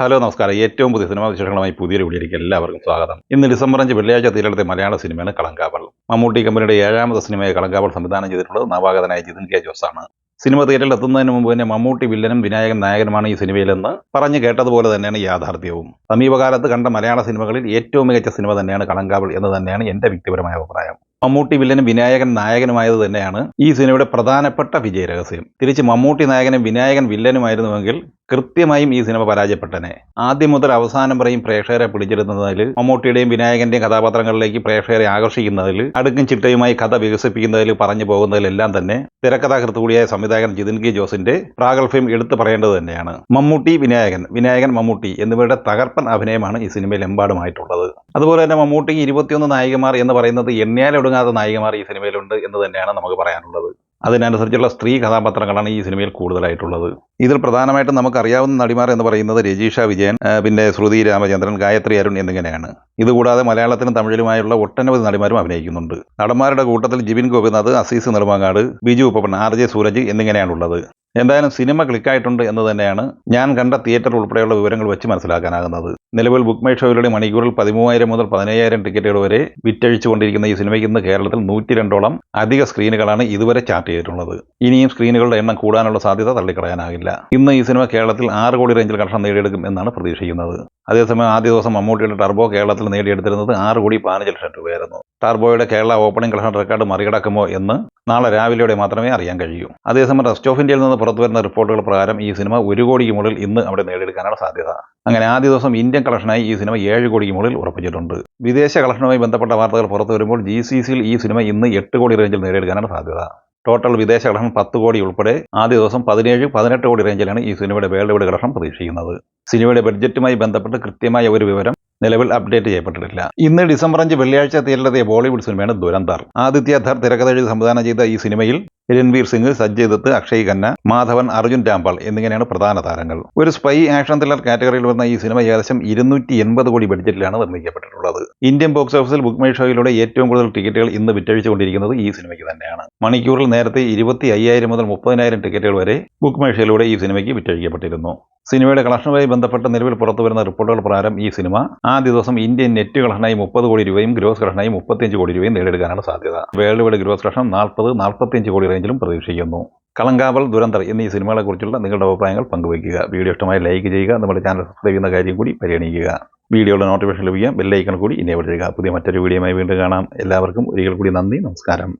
Hello നമസ്കാരം. ഏറ്റവും പുതിയ സിനിമാ വിശേഷങ്ങളുമായി പുതിയൊരു വീഡിയോയിലേക്ക് എല്ലാവർക്കും സ്വാഗതം. ഇന്ന് ഡിസംബർ അഞ്ച് വെള്ളിയാഴ്ച തീരത്തെ മലയാള സിനിമയാണ് കളങ്കാവൾ മമ്മൂട്ടി കമ്പനിയുടെ ഏഴാമത് സിനിമയായ കളങ്കാവൾ സംവിധാനം ചെയ്തിട്ടുള്ളത് നവാഗതനായ ജിതിൻ കെ ജോസാണ്. സിനിമ തിയേറ്ററിൽ എത്തുന്നതിന് മുമ്പ് തന്നെ മമ്മൂട്ടി വില്ലനും വിനായകൻ നായകനുമാണ് ഈ സിനിമയിലെന്ന് പറഞ്ഞു കേട്ടതുപോലെ തന്നെയാണ് യാഥാർത്ഥ്യവും. സമീപകാലത്ത് കണ്ട മലയാള സിനിമകളിൽ ഏറ്റവും മികച്ച സിനിമ തന്നെയാണ് കളങ്കാവൾ എന്ന് തന്നെയാണ് എന്റെ വ്യക്തിപരമായ അഭിപ്രായം. മമ്മൂട്ടി വില്ലനും വിനായകൻ നായകനുമായത് തന്നെയാണ് ഈ സിനിമയുടെ പ്രധാനപ്പെട്ട വിജയരഹസ്യം. തിരിച്ച് മമ്മൂട്ടി നായകനും വിനായകൻ വില്ലനുമായിരുന്നുവെങ്കിൽ കൃത്യമായും ഈ സിനിമ പരാജയപ്പെട്ടനെ. ആദ്യം മുതൽ അവസാനം വരെയും പ്രേക്ഷകരെ പിടിച്ചെടുത്തതിൽ മമ്മൂട്ടിയുടെയും വിനായകന്റെയും കഥാപാത്രങ്ങളിലേക്ക് പ്രേക്ഷകരെ ആകർഷിക്കുന്നതിൽ അടുക്കും ചിട്ടയുമായി കഥ വികസിപ്പിക്കുന്നതിൽ പറഞ്ഞു പോകുന്നതിലെല്ലാം തന്നെ തിരക്കഥാകൃത്ത് കൂടിയായ സംവിധായകൻ ജിതിൻ കെ ജോസിന്റെ പ്രാഗൽഭ്യം എടുത്തു പറയേണ്ടത് തന്നെയാണ്. മമ്മൂട്ടി വിനായകൻ വിനായകൻ മമ്മൂട്ടി എന്നിവരുടെ തകർപ്പൻ അഭിനയമാണ് ഈ സിനിമയിൽ എമ്പാടുമായിട്ടുള്ളത്. അതുപോലെ തന്നെ മമ്മൂട്ടിക്ക് ഇരുപത്തിയൊന്ന് നായികമാർ എന്ന് പറയുന്നത് എണ്ണിയാലൊടുങ്ങാത്ത നായികമാർ ഈ സിനിമയിലുണ്ട് എന്ന് തന്നെയാണ് നമുക്ക് പറയാനുള്ളത്. അതിനനുസരിച്ചുള്ള സ്ത്രീ കഥാപാത്രങ്ങളാണ് ഈ സിനിമയിൽ കൂടുതലായിട്ടുള്ളത്. ഇതിൽ പ്രധാനമായിട്ടും നമുക്കറിയാവുന്ന നടിമാർ എന്ന് പറയുന്നത് രജീഷ വിജയൻ പിന്നെ ശ്രുതി രാമചന്ദ്രൻ ഗായത്രി അരുൺ എന്നിങ്ങനെയാണ്. ഇതുകൂടാതെ മലയാളത്തിനും തമിഴിലുമായുള്ള ഒട്ടനവധി നടിമാരും അഭിനയിക്കുന്നുണ്ട്. നടന്മാരുടെ കൂട്ടത്തിൽ ജിബിൻ ഗോപിനാഥ് അസീസ് നെടുമങ്ങാട് ബിജു ഉപ്പപ്പൻ ആർ ജെ സൂരജ് എന്നിങ്ങനെയാണുള്ളത്. എന്തായാലും സിനിമ ക്ലിക്കായിട്ടുണ്ട് എന്ന് തന്നെയാണ് ഞാൻ കണ്ട തിയേറ്റർ ഉൾപ്പെടെയുള്ള വിവരങ്ങൾ വെച്ച് മനസ്സിലാക്കാനാകുന്നത്. നിലവിൽ ബുക്ക് മൈ ഷോയിലൂടെ മണിക്കൂറിൽ പതിമൂവായിരം മുതൽ പതിനയ്യായിരം ടിക്കറ്റുകൾ വരെ വിറ്റഴിച്ചുകൊണ്ടിരിക്കുന്ന ഈ സിനിമയ്ക്ക് ഇന്ന് കേരളത്തിൽ നൂറ്റി രണ്ടോളം അധിക സ്ക്രീനുകളാണ് ഇതുവരെ ചാർട്ട് ചെയ്തിട്ടുള്ളത്. ഇനിയും സ്ക്രീനുകളുടെ എണ്ണം കൂടാനുള്ള സാധ്യത തള്ളിക്കളയാനാകില്ല. ഇന്ന് ഈ സിനിമ കേരളത്തിൽ ആറ് കോടി റേഞ്ചിൽ കളക്ഷൻ നേടിയെടുക്കും എന്നാണ് പ്രതീക്ഷിക്കുന്നത്. അതേസമയം ആദ്യ ദിവസം മമ്മൂട്ടിയുടെ ടർബോ കേരളത്തിൽ നേടിയെടുത്തിരുന്നത് ആറ് കോടി പതിനഞ്ച് ലക്ഷം രൂപയായിരുന്നു. ടർബോയുടെ കേരള ഓപ്പണിംഗ് കളക്ഷൻ റെക്കോർഡ് മറികടക്കുമോ എന്ന് നാളെ രാവിലെയോടെ മാത്രമേ അറിയാൻ കഴിയൂ. അതേസമയം റെസ്റ്റ് ഓഫ് ഇന്ത്യയിൽ നിന്ന് പുറത്തു വരുന്ന റിപ്പോർട്ടുകൾ പ്രകാരം ഈ സിനിമ ഒരു കോടിക്ക് മുകളിൽ ഇന്ന് അവിടെ നേടിയെടുക്കാനാണ് സാധ്യത. അങ്ങനെ ആദ്യ ദിവസം ഇന്ത്യൻ കളക്ഷനായി ഈ സിനിമ ഏഴ് കോടിക്ക് മുകളിൽ ഉറപ്പിച്ചിട്ടുണ്ട്. വിദേശ കളക്ഷനുമായി ബന്ധപ്പെട്ട വാർത്തകൾ പുറത്തു വരുമ്പോൾ ജി സി സിയിൽ ഈ സിനിമ ഇന്ന് എട്ട് കോടി റേഞ്ചിൽ നേടിയെടുക്കാനാണ് സാധ്യത. ടോട്ടൽ വിദേശ കളക്ഷൻ പത്ത് കോടി ഉൾപ്പെടെ ആദ്യ ദിവസം പതിനേഴ് പതിനെട്ട് കോടി റേഞ്ചിലാണ് ഈ സിനിമയുടെ വേൾഡ് വൈഡ് കളക്ഷൻ പ്രതീക്ഷിക്കുന്നത്. സിനിമയുടെ ബഡ്ജറ്റുമായി ബന്ധപ്പെട്ട് കൃത്യമായ ഒരു വിവരം നിലവിൽ അപ്ഡേറ്റ് ചെയ്യപ്പെട്ടിട്ടില്ല. ഇന്ന് ഡിസംബർ അഞ്ച് വെള്ളിയാഴ്ച തിയേറ്ററിലെത്തിയ ബോളിവുഡ് സിനിമയാണ് ദുരന്തർ. ആദിത്യ ധർ തിരക്കഥ സംവിധാനം ചെയ്ത ഈ സിനിമയിൽ രൺവീർ സിംഗ് സജ്ജയ് ദത്ത് അക്ഷയ് ഖന്ന മാധവൻ അർജുൻ രാംപാൾ എന്നിങ്ങനെയാണ് പ്രധാന താരങ്ങൾ. ഒരു സ്പൈ ആക്ഷൻ ത്രില്ലർ കാറ്റഗറിയിൽ വന്ന ഈ സിനിമ ഏകദേശം ഇരുന്നൂറ്റി എൺപത് കോടി ബഡ്ജറ്റിലാണ് നിർമ്മിക്കപ്പെട്ടിട്ടുള്ളത്. ഇന്ത്യൻ ബോക്സ് ഓഫീസിൽ ബുക്ക് മൈ ഷോയിലൂടെ ഏറ്റവും കൂടുതൽ ടിക്കറ്റുകൾ ഇന്ന് വിറ്റഴിച്ചുകൊണ്ടിരിക്കുന്നത് ഈ സിനിമയ്ക്ക് തന്നെയാണ്. മണിക്കൂറിൽ നേരത്തെ ഇരുപത്തി അയ്യായിരം മുതൽ മുപ്പതിനായിരം ടിക്കറ്റുകൾ വരെ ബുക്ക് മൈ ഷോയിലൂടെ ഈ സിനിമയ്ക്ക് വിറ്റഴിക്കപ്പെട്ടിരുന്നു. സിനിമയുടെ കളക്ഷനുമായി ബന്ധപ്പെട്ട് നിലവിൽ പുറത്തുവരുന്ന റിപ്പോർട്ടുകൾ പ്രകാരം ഈ സിനിമ ആദ്യ ദിവസം ഇന്ത്യൻ നെറ്റ് കളക്ഷനായി മുപ്പത് കോടി രൂപയും ഗ്രോസ് കളക്ഷനായി മുപ്പത്തിയഞ്ച് കോടി രൂപയും നേടിയെടുക്കാനാണ് സാധ്യത. വേൾഡ് വൈഡ് ഗ്രോസ് കളക്ഷൻ നാൽപ്പത് നാൽപ്പത്തിയഞ്ച് കോടി റേഞ്ചിലും പ്രതീക്ഷിക്കുന്നു. കളങ്കാവൽ ദുരന്തർ എന്നീ സിനിമകളെക്കുറിച്ചുള്ള നിങ്ങളുടെ അഭിപ്രായങ്ങൾ പങ്കുവയ്ക്കുക. വീഡിയോ ഇഷ്ടമായി ലൈക്ക് ചെയ്യുക. നമ്മുടെ ചാനൽ സബ്സ്ക്രൈബ് ചെയ്യുന്ന കാര്യം കൂടി പരിഗണിക്കുക. വീഡിയോയുടെ നോട്ടിഫിക്കേഷൻ ലഭിക്കുക. ബെല്ലൈക്കൺ കൂടി ഇനേബിൾ ചെയ്യുക. പുതിയ മറ്റൊരു വീഡിയോയുമായി വീണ്ടും കാണാം. എല്ലാവർക്കും ഒരിക്കൽ കൂടി നന്ദി. നമസ്കാരം.